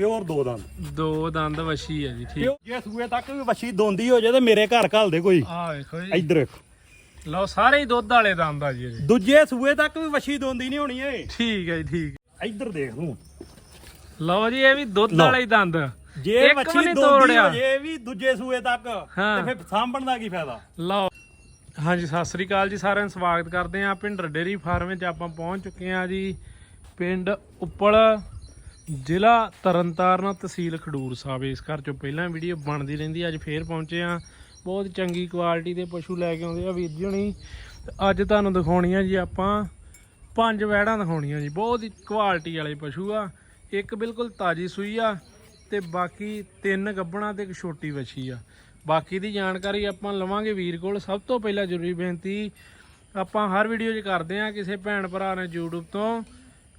Pure ਦੋ ਦੰਦ। ਦੋ ਦੰਦ ਵਛੀ ਹੈ ਜੀ ਠੀਕ। ਜੇ ਸੂਏ ਤੱਕ ਵੀ ਵੱਛੀ ਦੋਂਦੀ ਹੋ ਜਾਏ ਤੇ ਮੇਰੇ ਘਰ ਘੱਲ ਦੇ ਕੋਈ। ਆ ਵੇਖੋ ਜੀ। ਇੱਧਰ ਵੇਖੋ। ਲਓ ਸਾਰੇ ਹੀ ਦੁੱਧ ਵਾਲੇ ਦੰਦ ਆ ਜੀ ਇਹਦੇ। ਦੂਜੇ ਸੂਏ ਤੱਕ ਵੀ ਵੱਛੀ ਦੋਂਦੀ ਨਹੀਂ ਹੋਣੀ ਏ ਠੀਕ ਹੈ ਜੀ ਠੀਕ। ਇੱਧਰ ਦੇਖ ਤੂੰ। ਲਓ ਜੀ ਇਹ ਵੀ ਦੁੱਧ ਲਓ। ਵਾਲੇ ਹੀ ਦੰਦ। ਜੇ ਇੱਕ ਵੀ ਵੱਛੀ ਨੀ ਦੋਂਦੀ ਤੋੜਿਆ। ਹੋ ਜੇ ਵੀ ਦੂਜੇ ਸੂਏ ਤੱਕ ਹਾਂ। ਤੇ ਫਿਰ ਸਾਂਭਣ ਦਾ ਕੀ ਫਾਇਦਾ? ਲਓ। ਹਾਂਜੀ ਸਤਿ ਸ੍ਰੀ ਅਕਾਲ ਜੀ ਸਾਰਿਆਂ ਨੂੰ ਸਵਾਗਤ ਕਰਦੇ ਆਂ ਪਿੰਡ ਡੇਰੀ ਫਾਰਮ ਵਿੱਚ ਆਪਾਂ ਪਹੁੰਚ ਚੁੱਕੇ ਆਂ ਜੀ। ਪਿੰਡ ਉੱਪਲ ਜ਼ਿਲ੍ਹਾ ਤਰਨਤਾਰਨ ਤਹਿਸੀਲ ਖਡੂਰ ਸਾਹਿਬ। ਇਸ ਘਰ ਚੋਂ ਪਹਿਲਾਂ ਵੀਡੀਓ ਬਣਦੀ ਰਹਿੰਦੀ, ਅੱਜ ਫੇਰ ਪਹੁੰਚੇ ਆਂ ਬਹੁਤ ਚੰਗੀ ਕੁਆਲਿਟੀ ਦੇ ਪਸ਼ੂ ਲੈ ਕੇ ਆਉਂਦੇ ਆ ਵੀਰ ਜੀ ਹੁਣੀ। ਤੇ ਅੱਜ ਤੁਹਾਨੂੰ ਦਿਖਾਉਣੀਆਂ ਜੀ ਆਪਾਂ ਪੰਜ ਵੈੜਾਂ ਦਿਖਾਉਣੀਆਂ ਜੀ। ਬਹੁਤ ਹੀ ਕੁਆਲਿਟੀ ਵਾਲੇ ਪਸ਼ੂ ਆ। ਇੱਕ ਬਿਲਕੁਲ ਤਾਜੀ ਸੂਈ ਆ ਤੇ ਬਾਕੀ ਤਿੰਨ ਗੱਬਣਾ ਤੇ ਇੱਕ ਛੋਟੀ ਵੱਛੀ ਆ। ਬਾਕੀ ਦੀ ਜਾਣਕਾਰੀ ਆਪਾਂ ਲਵਾਂਗੇ ਵੀਰ ਕੋਲ। ਸਭ ਤੋਂ ਪਹਿਲਾਂ ਜ਼ਰੂਰੀ ਬੇਨਤੀ, ਆਪਾਂ ਹਰ ਵੀਡੀਓ 'ਚ ਕਰਦੇ ਆ ਕਿਸੇ ਭੈਣ ਭਰਾ ਨੇ YouTube ਤੋਂ।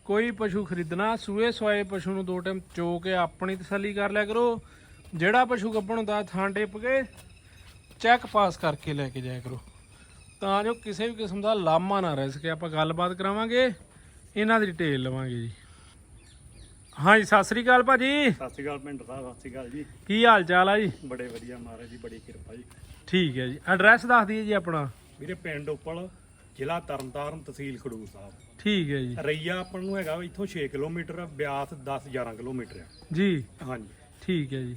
ਕੋਈ ਪਸ਼ੂ ਖਰੀਦਣਾ ਸੂਏ ਸਵਾਏ ਪਸ਼ੂ ਨੂੰ ਦੋ ਟਾਈਮ ਚੋ ਕੇ ਆਪਣੀ ਤਸੱਲੀ ਕਰ ਲਿਆ ਕਰੋ। ਜਿਹੜਾ ਪਸ਼ੂ ਗੱਬਣ ਹੁੰਦਾ ਥਾਂ ਟਿਪ ਕੇ ਚੈੱਕ ਪਾਸ ਕਰਕੇ ਲੈ ਕੇ ਜਾਇਆ ਕਰੋ। ਤਾਂ ਜੋ ਕਿਸੇ ਵੀ ਕਿਸਮ ਦਾ ਲਾਮਾ ਨਾ ਰਹਿ ਸਕੇ। ਆਪਾਂ ਗੱਲਬਾਤ ਕਰਾਵਾਂਗੇ ਇਹਨਾਂ ਦੀ ਡਿਟੇਲ ਲਵਾਂਗੇ ਜੀ। ਹਾਂਜੀ ਸਤਿ ਸ੍ਰੀ ਅਕਾਲ ਭਾਜੀ। ਸਤਿ ਸ਼੍ਰੀ ਅਕਾਲ ਪਿੰਡ ਸਾਹਿਬ ਸਤਿ ਸ਼੍ਰੀ ਅਕਾਲ ਜੀ। ਕੀ ਹਾਲ ਚਾਲ ਆ ਜੀ? ਬੜੇ ਵਧੀਆ ਮਹਾਰਾਜ ਦੀ ਬੜੀ ਕਿਰਪਾ ਜੀ। ਠੀਕ ਹੈ ਜੀ। ਐਡਰੈਸ ਦੱਸ ਦਈਏ ਜੀ ਆਪਣਾ। ਵੀਰੇ ਪਿੰਡ ਉੱਪਲ। ਜ਼ਿਲ੍ਹਾ ਤਰਨਤਾਰਨ ਤਹਿਸੀਲ ਖਡੂਰ ਸਾਹਿਬ। ਠੀਕ ਹੈ ਜੀ। ਰਈਆ ਆਪਾਂ ਨੂੰ ਹੈਗਾ ਇੱਥੋਂ 6 ਕਿਲੋਮੀਟਰ ਆ, ਬਿਆਸ 10 11 ਕਿਲੋਮੀਟਰ ਆ। ਜੀ। ਹਾਂਜੀ। ਠੀਕ ਹੈ ਜੀ।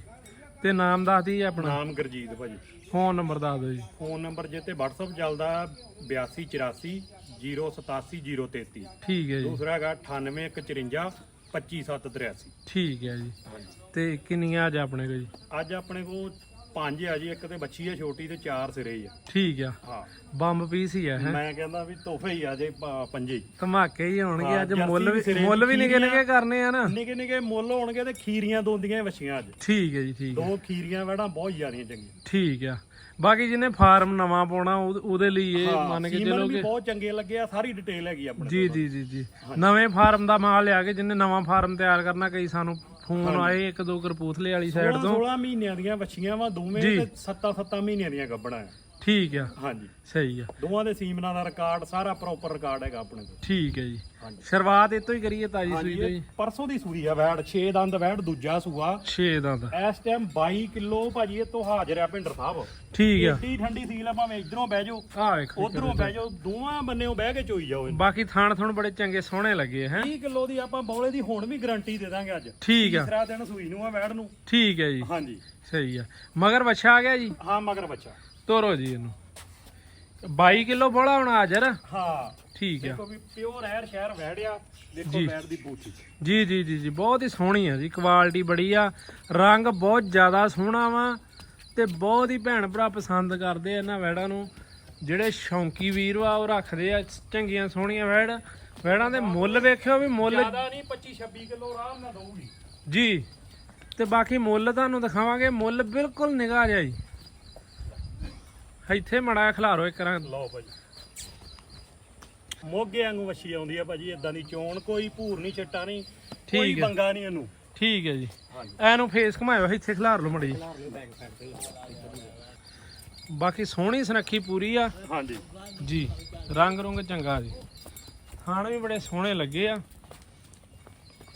ਤੇ ਨਾਮ ਦੱਸ ਦਈਏ ਆਪਣਾ? ਨਾਮ ਗੁਰਜੀਤ ਭਾਜੀ। ਫੋਨ ਨੰਬਰ ਦੱਸ ਦਿਓ ਜੀ। ਫੋਨ ਨੰਬਰ ਜੇ ਤੇ WhatsApp ਚੱਲਦਾ 8284 087 033 ਠੀਕ ਹੈ ਜੀ। ਦੂਸਰਾ ਹੈਗਾ 9854 25783 ਠੀਕ ਹੈ ਜੀ। ਹਾਂਜੀ। ਤੇ ਕਿੰਨੀਆਂ ਅੱਜ ਆਪਣੇ ਕੋਲ ਜੀ? ਅੱਜ ਆਪਣੇ ਕੋਲ ਪੰਜ ਆ ਜੀ ਇੱਕ ਤੇ ਬੱਚੀ ਆ ਛੋਟੀ ਤੇ ਚਾਰ ਸਿਰੇ ਹੀ ਆ। ਠੀਕ ਆ। ਹਾਂ। ਬੰਬ ਪੀਸ ਹੀ ਆ ਹੈ? ਮੈਂ ਕਹਿੰਦਾ ਵੀ ਤੋਹਫੇ ਹੀ ਆ ਜੇ ਪ- ਪੰਜੇ ਹੀ। ਧਮਾਕੇ ਹੀ ਹੋਣਗੇ ਹਾਂ, ਅੱਜ ਜਰਸੀ ਮੁੱਲ ਵੀ ਵੀ ਮੁੱਲ ਵੀ ਨਿੱਕੇ ਨਿੱਕੇ। ਕਰਨੇ ਆ ਨਾ। ਨਿੱਕੇ ਨਿੱਕੇ ਮੁੱਲ ਹੋਣਗੇ ਤੇ ਖੀਰੀਆਂ ਦੋਂਦੀਆਂ ਹੀ ਵੱਛੀਆਂ ਅੱਜ। ਠੀਕ ਹੈ ਜੀ ਠੀਕ ਹੈ ਦੋ ਖੀਰੀਆਂ ਵੜਾਂ ਬਹੁਤ ਜ਼ਿਆਦੀਆਂ ਚੰਗੀਆਂ। ਠੀਕ ਆ। ਬਾਕੀ ਜਿਹਨੇ ਫਾਰਮ ਨਵਾਂ ਪਾਉਣਾ ਉਹ- ਉਹਦੇ ਲਈ ਇਹ ਮੰਨ ਕੇ ਸੀਮਨ ਚਲੋ ਵੀ ਕਿ ਬਹੁਤ ਚੰਗੇ ਲੱਗੇ ਆ ਸਾਰੀ ਡਿਟੇਲ ਹੈਗੀ ਆਪਣੇ ਜੀ। ਜੀ ਜੀ ਜੀ ਨਵੇਂ ਫਾਰਮ ਦਾ ਮਾਲ ਲਿਆ ਕੇ ਜਿਹਨੇ ਨਵਾਂ ਫਾਰਮ ਤਿਆਰ ਕਰਨਾ ਕਈ ਸਾਨੂੰ ਫੋਨ ਆਏ ਇੱਕ ਦੋ ਕਰਪੂਥਲੇ ਵਾਲੀ ਸਾਈਡ 16 ਤੋਂ 16 ਮਹੀਨਿਆਂ ਦੀਆਂ ਵੱਛੀਆਂ ਵਾ ਦੋਵੇਂ ਜੀ। ਤੇ 7 7 ਮਹੀਨਿਆਂ ਦੀਆਂ ਗੱਬਣਾ ਆ ਠੀਕ ਆ। ਹਾਂਜੀ। ਸਹੀ ਆ। ਦੋਵਾਂ ਦੇ ਸੀਮਨਾਂ ਦਾ ਰਿਕਾਰਡ ਸਾਰਾ ਪ੍ਰੋਪਰ ਰਿਕਾਰਡ ਹੈਗਾ ਆਪਣੇ ਕੋਲ। ਠੀਕ ਹੈ ਜੀ। ਹਾਂਜੀ। ਸ਼ੁਰੂਆਤ ਇਹ ਤੋਂ ਹੀ ਕਰੀਏ ਤਾਜੀ ਸੂਈ ਤੋਂ ਜੀ। ਪਰਸੋਂ ਦੀ ਸੂਈ ਆ ਵੈੜ 6 ਦੰਦ ਵੈੜ ਦੂਜਾ ਸੂਆ। 6 ਦਾ ਤਾਂ ਇਸ ਟਾਈਮ 22 ਕਿਲੋ ਭਾਜੀ ਇਹ ਤੋਂ ਹਾਜ਼ਰ ਆ ਭਿੰਡਰ ਸਾਹਿਬ। ਠੀਕ ਆ। ਏਡੀ ਠੰਡੀ ਸੀਲ ਆ ਭਾਵੇਂ ਇਧਰੋਂ ਬਹਿ ਜਾਓ ਆ ਵੇਖੋ ਉਧਰੋਂ ਬਹਿ ਜਾਓ ਦੋਵਾਂ ਬੰਨਿਓ ਬਹਿ ਕੇ ਚੋਈ ਜਾਓ। ਬਾਕੀ ਥਾਣ ਥਣ ਬੜੇ ਚੰਗੇ ਸੋਹਣੇ ਲੱਗੇ ਹੈ। 30 ਕਿਲੋ ਦੀ ਆਪਾਂ ਬੌਲੇ ਦੀ ਹੁਣ ਵੀ ਗਾਰੰਟੀ ਦੇ ਦਾਂਗੇ ਅੱਜ। ਠੀਕ ਆ। ਤੀਸਰਾ ਦਿਨ ਸੂਈ ਨੂੰ ਆ ਵੈੜ ਨੂੰ। ਠੀਕ ਹੈ ਜੀ। ਹਾਂਜੀ। ਸਹੀ ਆ। ਮਗਰ ਵੱਛਾ ਆ ਗਿਆ ਜੀ? ਹਾਂ ਮਗਰ ਬੱਚਾ ਤੋਰੋ ਜੀ ਇਹਨੂੰ। 22 ਕਿਲੋ ਬੋਲਾ ਹੁਣ ਹਾਜ਼ਰ? ਹਾਂ। ਠੀਕ ਆ। ਦੇਖੋ ਵੀ ਪਿਓਰ ਐਰ ਸ਼ਹਿਰ ਵੈੜਿਆ ਦੇਖੋ ਜੀ। ਵੈੜ ਦੀ ਬੂਟੀ। ਜੀ ਜੀ ਜੀ ਜੀ ਬਹੁਤ ਹੀ ਸੋਹਣੀ ਆ ਜੀ ਕੁਆਲਿਟੀ ਬੜੀ ਆ। ਰੰਗ ਬਹੁਤ ਜ਼ਿਆਦਾ ਸੋਹਣਾ ਵਾ ਤੇ ਬਹੁਤ ਹੀ ਭੈਣ ਭਰਾ ਪਸੰਦ ਕਰਦੇ ਆ ਇਹਨਾਂ ਵੈੜਾਂ ਨੂੰ। ਜਿਹੜੇ ਸ਼ੌਂਕੀ ਵੀਰ ਵਾ ਉਹ ਰੱਖਦੇ ਆ ਚੰਗੀਆਂ ਸੋਹਣੀਆਂ ਵੈੜ ਵੈੜਾਂ ਦੇ ਮੁੱਲ ਵੇਖਿਓ ਵੀ ਮੁੱਲ ਜ਼ਿਆਦਾ ਨਹੀਂ 25 26 ਕਿਲੋ ਆਰਾਮ ਨਾਲ ਦਊਗੀ। ਜੀ ਤੇ ਬਾਕੀ ਮੁੱਲ ਤੁਹਾਨੂੰ ਦਿਖਾਵਾਂਗੇ। ਮੁੱਲ ਬਿਲਕੁਲ ਨਿਗਾਹ ਜਿਹਾ ਜੀ। ਇੱਥੇ ਮੜਾ ਖਿਲਾਰੋ ਇੱਕ ਰਾਂ ਲਓ ਭਾਜੀ ਮੋਗੇ ਵਾਂਗੂ ਵੱਛੀ ਆਉਂਦੀ ਆ ਭਾਜੀ ਇਦਾਂ ਦੀ ਚੋਣ ਕੋਈ ਭੂਰ ਨਹੀਂ ਛੱਟਾ ਨਹੀਂ ਕੋਈ ਹੈ। ਬੰਗਾ ਨਹੀਂ ਇਹਨੂੰ। ਠੀਕ ਹੈ ਜੀ। ਐਨੂੰ ਫੇਸ ਘੁਮਾਇਓ ਇੱਥੇ ਖਿਲਾਰ ਲਓ ਮੜੀ ਬਾਕੀ ਸੋਹਣੀ ਸੁਨੱਖੀ ਪੂਰੀ ਆ। ਹਾਂਜੀ। ਜੀ ਰੰਗ ਰੁੰਗ ਚੰਗਾ ਜੀ। ਥਾਣ ਵੀ ਬੜੇ ਸੋਹਣੇ ਲੱਗੇ ਆ।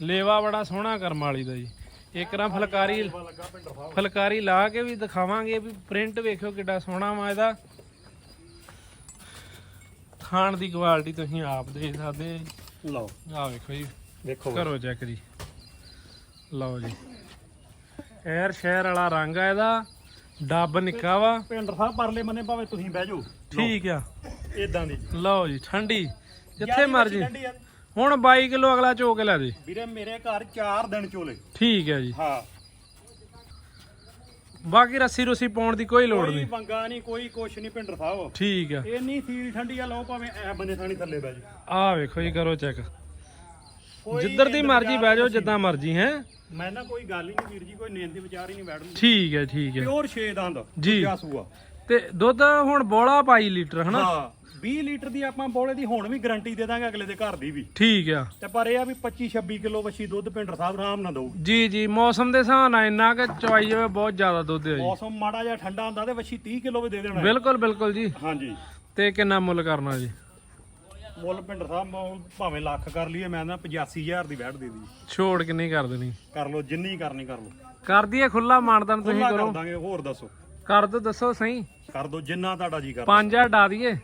ਲੇਵਾ ਬੜਾ ਸੋਹਣਾ ਕਰਮ ਵਾਲੀ ਦਾ ਜੀ। ਇੱਕ ਰਾਂ ਫਲਕਾਰੀ ਫਲਕਾਰੀ ਲਾ ਕੇ ਵੀ ਦਿਖਾਵਾਂਗੇ ਵੀ ਪ੍ਰਿੰਟ ਵੇਖਿਓ ਕਿੱਡਾ ਸੋਹਣਾ ਵਾ ਇਹਦਾ। ਖਾਣ ਦੀ ਕੁਆਲਿਟੀ ਤੁਸੀਂ ਆਪ ਦੇਖ ਸਕਦੇ ਲਓ। ਆ ਵੇਖੋ ਜੀ। ਦੇਖੋ ਕਰੋ ਚੈੱਕ ਜੀ। ਲਓ ਜੀ। ਐਰ ਸ਼ਹਿਰ ਵਾਲਾ ਰੰਗ ਆ ਇਹਦਾ। ਡੱਬ ਨਿੱਕਾ ਵਾ। ਭਿੰਡਰ ਸਾਹਿਬ ਪਰਲੇ ਬੰਨੇ ਭਾਵੇਂ ਤੁਸੀਂ ਬਹਿ ਜਾਓ। ਠੀਕ ਆ। ਇਦਾਂ ਦੀ। ਲਓ ਜੀ ਠੰਡੀ। ਜਿੱਥੇ ਮਰਜ਼ੀ। ਠੰਡੀ। ਹੁਣ 22 ਕਿਲੋ ਅਗਲਾ ਚੋ ਕੇ ਲੈ ਦੇ। ਵੀਰੇ ਮੇਰੇ ਘਰ 4 ਦਿਨ ਚੋਲੇ। ਠੀਕ ਹੈ ਜੀ। ਹਾਂ। ਬਾਕੀ ਰੱਸੀ ਰੁਸੀ ਪਾਉਣ ਦੀ ਕੋਈ ਲੋੜ ਕੋਈ ਨਹੀਂ। ਬੰਗਾ ਨਹੀਂ ਕੋਈ ਕੁਛ ਨਹੀਂ ਭਿੰਡਰ ਸਾਹਿਬ। ਠੀਕ ਆ। ਇੰਨੀ ਸੀਲ ਠੰਡੀ ਆ ਲਓ ਭਾਵੇਂ ਐ ਬੰਨੇ ਥਾਣੀ ਥੱਲੇ ਬਹਿ ਜਾਓ। ਆ ਵੇਖੋ ਜੀ ਕਰੋ ਚੈੱਕ। ਕੋਈ ਜਿੱਧਰ ਦੀ ਮਰਜ਼ੀ ਬਹਿ ਜਾਓ। ਜਿੱਦਾਂ ਮਰਜ਼ੀ ਹੈ? ਮੈਂ ਨਾ ਕੋਈ ਗੱਲ ਹੀ ਨਹੀਂ ਵੀਰ ਜੀ ਕੋਈ ਨੇਨ ਦੀ ਵਿਚਾਰ ਹੀ ਨਹੀਂ ਬੈਠ ਨੂੰ ਠੀਕ ਹੈ ਠੀਕ ਹੈ। ਪਿਓਰ 6 ਦੰਦ ਜੀ। ਸੂਆ। ਤੇ ਦੁੱਧ ਹੁਣ ਬੋਲਾ ਪਾਈ ਲੀਟਰ ਹਨਾ? ਹਾਂ। 20 ਲੀਟਰ ਦੀ ਆਪਾਂ ਬੋਲੇ ਦੀ ਹੁਣ ਵੀ ਗਾਰੰਟੀ ਦੇ ਦਾਂਗੇ ਅਗਲੇ ਦੇ ਘਰ ਦੀ ਵੀ। ਠੀਕ ਆ। ਤੇ ਪਰ ਇਹ ਆ ਵੀ 25 26 ਕਿਲੋ ਵੱਛੀ ਦੁੱਧ ਭਿੰਡਰ ਸਾਹਿਬ ਆਰਾਮ ਨਾਲ ਦਊ। ਜੀ ਜੀ ਮੌਸਮ ਦੇ ਹਿਸਾਬ ਨਾਲ ਇੰਨਾ ਕਿ ਚਵਾਈ ਜਾਵੇ ਬਹੁਤ ਜ਼ਿਆਦਾ ਦੁੱਧ ਹੈ ਜੀ। ਮੌਸਮ ਮਾੜਾ ਜਿਹਾ ਠੰਡਾ ਹੁੰਦਾ ਤੇ ਵੱਛੀ 30 ਕਿਲੋ ਵੀ ਦੇ ਦੇਣਾ। ਬਿਲਕੁਲ ਬਿਲਕੁਲ ਜੀ। ਹਾਂਜੀ। ਤੇ ਕਿੰਨਾ ਮੁੱਲ ਕਰਨਾ ਜੀ? ਮੁੱਲ ਪਿੰਡਰ ਸਾਹਿਬ ਭਾਵੇਂ ਲੱਖ ਕਰ ਲਈਏ ਮੈਂ ਨਾ 85000 ਦੀ ਵੈਟ ਦੇ ਦੀ। ਛੋੜ ਕਿੰਨੀ ਕਰ ਦੇਣੀ? ਕਰ ਲਓ ਜਿੰਨੀ ਕਰਨੀ ਕਰ ਲਓ। ਕਰ ਦਈਏ ਖੁੱਲਾ ਮਾਨਦਾਨ ਤੁਸੀਂ ਕਰ ਕਰੋ। ਦਾਂਗੇ ਹੋਰ ਦੱਸੋ। ਕਰ ਦੋ ਦੱਸੋ ਸਹੀ। ਕਰ ਦੋ ਜਿੰਨਾ ਤੁਹਾਡਾ ਜੀ ਕਰ 5000 ਡਾ ਦਈਏ।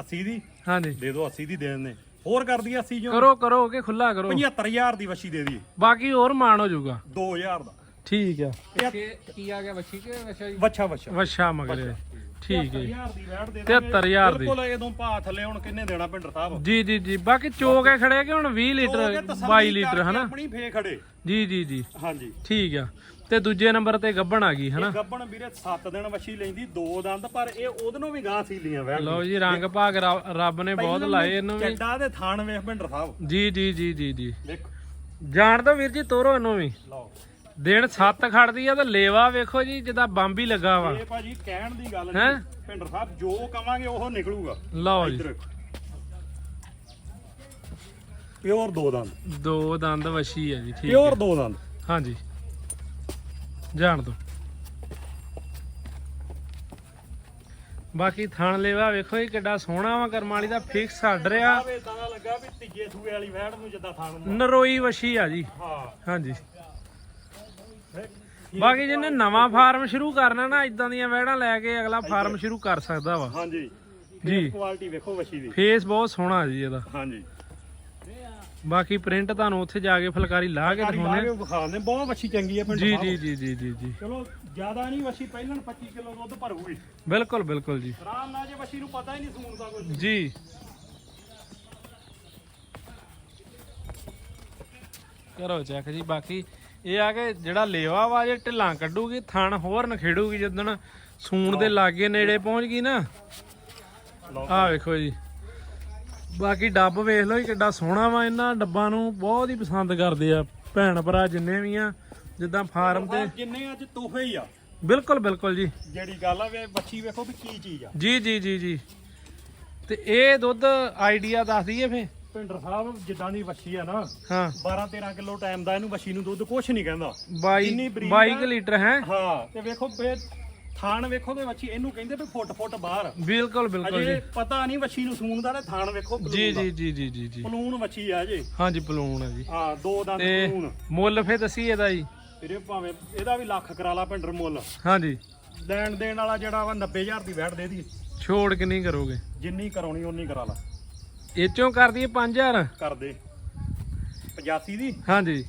80 ਦੀ ਹਾਂਜੀ। ਦੇ ਦਿਓ 80 ਦੀ ਦੇ ਦਿੰਦੇ। ਹੋਰ ਕਰ ਦਈਏ 80 ਜੋ ਕਰੋ ਕਰੋ ਕਿ ਖੁੱਲਾ ਕਰੋ। 75000 ਦੀ ਵਸ਼ੀ ਦੇ ਦਈਏ। ਬਾਕੀ ਹੋਰ ਮਾਣ ਹੋ ਜਾਊਗਾ। 2000 ਦਾ। ਠੀਕ ਆ। ਇਹ ਕੀ ਆ ਗਿਆ ਵੱਛੀ ਕਿ ਵਛਾ ਜੀ? ਵੱਛਾ ਵੱਛਾ। ਵਛਾ ਮਗਰੇ। ਠੀਕ ਹੈ ਜੀ। 73000 ਦੀ ਵੈਟ ਦੇ 73,000 ਦੀ। ਬਿਲਕੁਲ ਇਹਦੋਂ ਭਾ ਥੱਲੇ ਹੁਣ ਕਿੰਨੇ ਦੇਣਾ ਪਿੰਡਰ ਸਾਹਿਬ? ਜੀ ਜੀ ਜੀ। ਬਾਕੀ ਚੋਕੇ ਖੜੇ ਕਿ ਹੁਣ 20 ਲੀਟਰ ਉਹ ਕਿ ਤਸੱਲੀ 22 ਲੀਟਰ ਹਨਾ? ਆਪਣੀ ਫੇ ਖੜੇ। ਜੀ ਜੀ ਜੀ। ਹਾਂਜੀ। ਠੀਕ ਆ। ਤੇ ਦੂਜੇ ਨੰਬਰ ਤੇ ਗੱਬਣ ਆ ਗਈ ਹਨਾ? ਗੱਬਣ ਵੀਰੇ 7 ਦਿਨ ਵਸ਼ੀ ਲੈਂਦੀ ਦੋ ਦੰਦ ਪਰ ਇਹ ਉਹਦੇ ਨੂੰ ਵੀ ਗਾਂ ਸੀਲੀਆਂ ਵੈਟ ਲਓ ਜੀ ਰੰਗ ਭਾਗ ਰੱਬ- ਨੇ ਬਹੁਤ ਲਾਏ ਇਹਨੂੰ ਵੀ। ਚੱਡਾ ਦੇ ਥਾਣ ਵੇਖ ਪਿੰਡਰ ਸਾਹਿਬ। ਜੀ ਜੀ ਜੀ ਜੀ ਜੀ। ਵੇਖੋ ਜਾਣ ਦੋ ਵੀਰ ਜੀ ਤੋਰੋ ਇਹਨੂੰ ਵੀ। ਲਓ। ਦਿਨ 7 ਖੜਦੀ ਆ ਤੇ ਲੇਵਾ ਵੇਖੋ ਜੀ ਜਿੱਦਾਂ ਬੰਬ ਹੀ ਲੱਗਾ ਵਾ। ਇਹ ਭਾਜੀ ਕਹਿਣ ਦੀ ਗੱਲ? ਨਹੀਂ ਪਿੰਡਰ ਸਾਹਿਬ ਜੋ ਕਵਾਂਗੇ ਉਹ ਨਿਕਲੂਗਾ। ਲਓ ਜੀ। ਪਿਓਰ ਦੋ ਦੰਦ। ਦੋ ਦੰਦ ਵਛੀ ਆ ਜੀ ਠੀਕ ਪਿਓਰ ਦੋ ਦੰਦ। ਹਾਂਜੀ। ਜਾਣ ਦੋ। ਬਾਕੀ ਥਣ ਲੇਵਾ ਵੇਖੋ ਜੀ ਕਿੱਡਾ ਸੋਹਣਾ ਵਾ ਕਰਮ ਵਾਲੀ ਦਾ ਫਿਕਸ ਛੱਡ ਰਿਹਾ। ਆਵੇ ਤਾਂ ਲੱਗਾ ਵੀ ਤੀਜੇ ਸੂਏ ਵਾਲੀ ਵੈੜ ਨੂੰ ਜਿੱਦਾਂ ਥਾਣ ਹੁੰਦਾ ਨਰੋਈ ਵਛੀ ਆ ਜੀ। ਹਾਂ। ਹਾਂਜੀ। ਬਾਕੀ ਜਿਹਨੇ ਨਵਾਂ ਫਾਰਮ ਸ਼ੁਰੂ ਕਰਨਾ ਨਾ ਇਦਾਂ ਦੀਆਂ ਵਹਿੜਾਂ ਲੈ ਕੇ ਅਗਲਾ ਫਾਰਮ ਸ਼ੁਰੂ ਕਰ ਸਕਦਾ ਵਾ। ਹਾਂਜੀ। ਜੀ। ਕੁਆਲਿਟੀ ਵੇਖੋ ਵਸ਼ੀ ਦੀ। ਫੇਸ ਬਹੁਤ ਸੋਹਣਾ ਜੀ ਇਹਦਾ। ਹਾਂਜੀ। ਬਾਕੀ ਪ੍ਰਿੰਟ ਤੁਹਾਨੂੰ ਉੱਥੇ ਜਾ ਕੇ ਫੁਲਕਾਰੀ ਲਾ ਕੇ ਦਿਖਾਉਣੇ ਕੇ ਵਿਖਾਉਂਦੇ ਬਹੁਤ ਵਸ਼ੀ ਚੰਗੀ ਹੈ ਪਿੰਡ ਜੀ। ਜੀ ਜੀ ਜੀ ਜੀ ਜੀ। ਚਲੋ ਜ਼ਿਆਦਾ ਨਹੀਂ ਵਸ਼ੀ ਪਹਿਲਾਂ 25 ਕਿਲੋ ਦੁੱਧ ਭਰੂਗੀ। ਬਿਲਕੁਲ ਬਿਲਕੁਲ ਜੀ। ਆਰਾਮ ਨਾਲ ਜੇ ਵਸ਼ੀ ਨੂੰ ਪਤਾ ਹੀ ਨਹੀਂ ਸੂਣ ਦਾ ਕੁਝ ਜੀ। ਕਰੋ ਚੈੱਕ ਜੀ ਬਾਕੀ ਇਹ ਆ ਕਿ ਜਿਹੜਾ ਲੇਵਾ ਵਾ ਜੇ ਢਿੱਲਾਂ ਕੱਢੂਗੀ ਥਣ ਹੋਰ ਨਖੇੜੂਗੀ ਜਦੋਂ ਸੂਣ ਦੇ ਲਾਗੇ ਨੇੜੇ ਪਹੁੰਚ ਗਈ ਨਾ। ਆਹ ਵੇਖੋ ਜੀ। ਬਾਕੀ ਡੱਬ ਵੇਖ ਲਓ ਕਿੱਡਾ ਸੋਹਣਾ ਵਾ ਇਹਨਾਂ ਡੱਬਾਂ ਨੂੰ ਬਹੁਤ ਹੀ ਪਸੰਦ ਕਰਦੇ ਆ ਭੈਣ ਭਰਾ ਜਿੰਨੇ ਵੀ ਆ ਜਿੱਦਾਂ ਫਾਰਮ ਤੇ। ਜਿੰਨੇ ਅੱਜ ਤੋਹਫੇ ਹੀ ਆ। ਬਿਲਕੁਲ ਬਿਲਕੁਲ ਜੀ। ਜਿਹੜੀ ਗੱਲ ਆ ਵੇ ਬੱਚੀ ਵੇਖੋ ਵੀ ਕੀ ਚੀਜ਼ ਆ। ਜੀ ਜੀ ਜੀ ਜੀ। ਤੇ ਇਹ ਦੁੱਧ ਆਈਡੀਆ ਦੱਸ ਦਈਏ ਫੇ? ਪਿੰਡਰ ਸਾਹਿਬ ਜਿੱਦਾਂ ਦੀ ਵੱਛੀ ਆ ਨਾ ਹਾਂ। 12 13 ਕਿਲੋ ਟਾਈਮ ਦਾ ਇਹਨੂੰ ਵੱਛੀ ਨੂੰ ਦੁੱਧ ਕੁਛ ਨਹੀਂ ਕਹਿੰਦਾ। 22 ਜਿੰਨੀ ਬਰੀਕ 22 ਆ- ਕੁ ਲੀਟਰ ਹੈ। ਹਾਂ ਤੇ ਵੇਖੋ ਫੇ ਥਾਣ ਵੇਖੋ ਤੇ ਵੱਛੀ ਇਹਨੂੰ ਕਹਿੰਦੇ ਵੀ ਫੁੱਟ ਫੁੱਟ ਬਾਹਰ। ਬਿਲਕੁਲ ਬਿਲਕੁਲ ਅਜੇ ਜੀ। ਪਤਾ ਨਹੀਂ ਵੱਛੀ ਨੂੰ ਸੂਣ ਦਾ ਤੇ ਥਾਣ ਵੇਖੋ ਜੀ ਦਾ। ਜੀ ਜੀ ਜੀ ਜੀ ਜੀ। ਪਲੂਣ ਵੱਛੀ ਆ ਜੇ। ਹਾਂਜੀ ਪਲੂਣ ਆ ਜੀ। ਹਾਂ ਦੋ ਦੰਦ ਤੇ ਪਲੂਣ ਮੁੱਲ ਫੇ ਦਸੀ ਇਹਦਾ ਜੀ। ਇਹਦੇ ਭਾਵੇਂ ਇਹਦਾ ਵੀ ਲੱਖ ਕਰਾ ਲਾ ਪਿੰਡਰ ਮੁੱਲ। ਹਾਂਜੀ। ਲੈਣ ਦੇਣ ਵਾਲਾ ਜਿਹੜਾ ਵਾ 90000 ਦੀ ਵੈਟ ਦੇ ਦੀ। ਛੋੜ ਕਿੰਨੀ ਕਰੋਗੇ? ਜਿੰਨੀ ਕਰਾਉਣੀ ਓਨੀ ਕਰਾ ਲਾ ਇਹ ਚੋਂ ਕਰ ਦਈਏ 5000 ਕਰ ਦੇ। 85 ਦੀ? ਹਾਂਜੀ।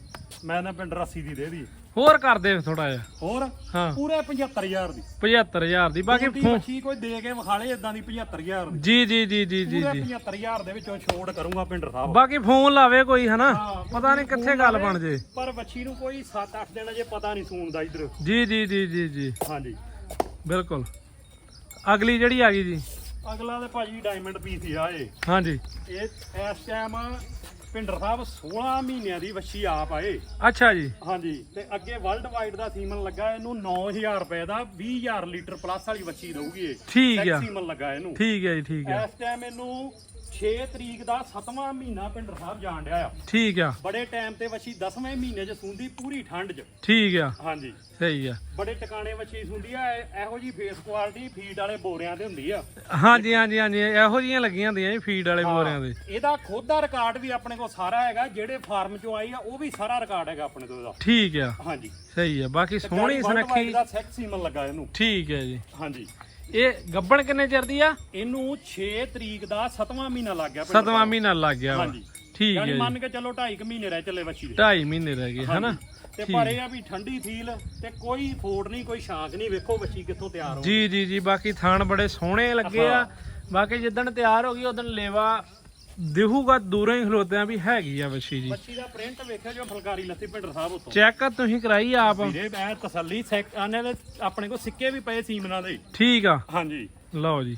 ਮੈਂ ਨਾ ਪਿੰਡਰ 80 ਦੀ ਦੇ ਦੀ। ਹੋਰ ਕਰ ਦੇ ਥੋੜਾ ਜਿਹਾ। ਹੋਰ? ਹਾਂ। ਪੂਰੇ 75000 ਦੀ। 75000 ਦੀ। ਬਾਕੀ ਫੋਨ ਮੱਛੀ ਕੋਈ ਦੇ ਕੇ ਵਿਖਾਲੇ ਇਦਾਂ ਦੀ 75000 ਦੀ। ਜੀ ਜੀ ਜੀ ਜੀ ਜੀ ਪੂਰੇ ਜੀ। 75000 ਦੇ ਵਿੱਚੋਂ ਛੋੜ ਕਰੂੰਗਾ ਪਿੰਡਰ ਸਾਹਿਬ। ਬਾਕੀ ਫੋਨ ਲਾਵੇ ਕੋਈ ਹਨਾ? ਪਤਾ ਨਹੀਂ ਕਿੱਥੇ ਗੱਲ ਬਣ ਜੇ। ਪਰ ਵੱਛੀ ਨੂੰ ਕੋਈ 7-8 ਦਿਨ ਅਜੇ ਪਤਾ ਨਹੀਂ ਸੂਣ ਦਾ ਇਧਰ। ਜੀ ਜੀ ਜੀ ਜੀ ਜੀ। ਹਾਂਜੀ। ਬਿਲਕੁਲ। ਅਗਲੀ ਜਿਹੜੀ ਆ ਗਈ ਜੀ। ਅਗਲਾ ਤੇ ਭਾਜੀ ਡਾਇਮੰਡ ਪੀਸ ਆ ਇਹ। ਹਾਂਜੀ। ਇਹ ਇਸ ਟਾਈਮ ਪਿੰਡਰ ਸਾਹਿਬ 16 ਮਹੀਨਿਆਂ ਦੀ ਵੱਛੀ ਆਪ ਆਏ। ਅੱਛਾ ਜੀ। ਹਾਂਜੀ ਤੇ ਅੱਗੇ ਵਰਲਡ ਵਾਈਡ ਦਾ ਸੀਮਨ ਲੱਗਾ ਇਹਨੂੰ 9000 ਰੁਪਏ ਦਾ 20000 ਲੀਟਰ ਪਲੱਸ ਵਾਲੀ ਵੱਛੀ ਦਊਗੀ ਇਹ। ਠੀਕ ਆ। ਸੀਮਨ ਲੱਗਾ ਇਹਨੂੰ। ਠੀਕ ਹੈ ਜੀ ਠੀਕ ਹੈ। ਇਸ ਟਾਈਮ ਇਹਨੂੰ 6 ਤਰੀਕ ਦਾ 7ਵਾਂ ਮਹੀਨਾ ਪਿੰਡਰ ਸਾਹਿਬ ਜਾਣ ਡਿਆ ਆ। ਠੀਕ ਆ। ਬੜੇ ਟਾਈਮ ਤੇ ਵੱਛੀ 10ਵੇਂ ਮਹੀਨੇ 'ਚ ਸੁੰਦੀ ਪੂਰੀ ਠੰਡ 'ਚ। ਠੀਕ ਆ। ਹਾਂਜੀ। ਸਹੀ ਆ। ਬੜੇ ਟਿਕਾਣੇ ਵੱਛੀ ਸੁੰਦੀ ਆ ਇਹ- ਇਹੋ ਜੀ ਫੇਸ ਕੁਆਲਿਟੀ ਫੀਡ ਵਾਲੇ ਬੋਰਿਆਂ ਤੇ ਹੁੰਦੀ ਆ। ਹਾਂਜੀ ਹਾਂਜੀ ਹਾਂਜੀ ਇਹੋ ਜੀਆਂ ਲੱਗੀਆਂ ਹੁੰਦੀਆਂ ਜੀ ਫੀਡ ਵਾਲੇ ਬੋਰਿਆਂ ਦੇ। ਇਹਦਾ ਖੁਦ ਦਾ ਰਿਕਾਰਡ ਵੀ ਆਪਣੇ ਕੋਲ ਸਾਰਾ ਹੈਗਾ ਜਿਹੜੇ ਫਾਰਮ 'ਚੋਂ ਆਈ ਆ ਉਹ ਵੀ ਸਾਰਾ ਰਿਕਾਰਡ ਹੈਗਾ ਆਪਣੇ ਕੋਲ ਇਹਦਾ। ਠੀਕ ਆ। ਹਾਂਜੀ। ਸਹੀ ਆ ਬਾਕੀ ਸੋਹਣੀ Worldwide ਸੁਨੱਖੀ ਦਾ ਸੈਕਸ ਸੀਮਨ ਲੱਗਾ ਇਹਨੂੰ। ਠੀਕ ਹੈ ਜੀ। ਹਾਂਜੀ। ਇਹ ਗੱਬਣ ਕਿੰਨੇ ਚਿਰ ਦੀ ਆ? ਇਹਨੂੰ 6 ਤਰੀਕ ਦਾ 7ਵਾਂ ਮਹੀਨਾ ਲੱਗ ਗਿਆ ਪਿੰਡ ਸਤਵਾਂ ਮਹੀਨਾ ਲੱਗ ਗਿਆ ਵਾ। ਹਾਂਜੀ। ਠੀਕ ਹੈ ਯਾਨੀ ਜੀ। ਮੰਨ ਕੇ ਚੱਲੋ 2.5 ਮਹੀਨੇ ਰਹਿ ਚੱਲੇ ਵੱਛੀ ਦੇ। 2.5 ਮਹੀਨੇ ਰਹਿ ਗਏ ਹਨਾ? ਤੇ ਪਰ ਇਹ ਆ ਵੀ ਠੰਡੀ ਫੀਲ ਤੇ ਕੋਈ ਫੋੜ ਨਹੀਂ ਕੋਈ ਸ਼ਾਂਕ ਨਹੀਂ। ਵੇਖੋ ਵੱਛੀ ਕਿੱਥੋਂ ਤਿਆਰ ਹੋ ਜੀ ਜੀ ਜੀ ਬਾਕੀ ਥਾਣ ਬੜੇ ਸੋਹਣੇ ਲੱਗੇ ਆ। ਬਾਕੀ ਜਿੱਦਣ ਤਿਆਰ ਹੋ ਗਈ ਉਦੋਂ ਲੇਵਾ ਦਿਹੂਗਾ ਦੂਰੋਂ ਹੀ ਖਲੋਤਿਆਂ ਵੀ ਹੈਗੀ ਆ ਵਸ਼ੀ ਜੀ। ਵੱਛੀ ਦਾ ਪ੍ਰਿੰਟ ਵੇਖਿਓ ਜੋ ਫਲਕਾਰੀ ਲੱਥੀ ਪਿੰਡਰ ਸਾਹਿਬ ਉੱਤੋਂ। ਚੈੱਕ ਤੁਸੀਂ ਕਰਾਈ ਆਪ। ਵੀਰੇ ਮੈਂ ਤਸੱਲੀ ਸੈਕ ਆਨੇ ਦੇ ਆਪਣੇ ਕੋਲ ਸਿੱਕੇ ਵੀ ਪਏ ਸੀਮਨਾਂ ਦੇ। ਠੀਕ ਆ। ਹਾਂਜੀ। ਲਓ ਜੀ।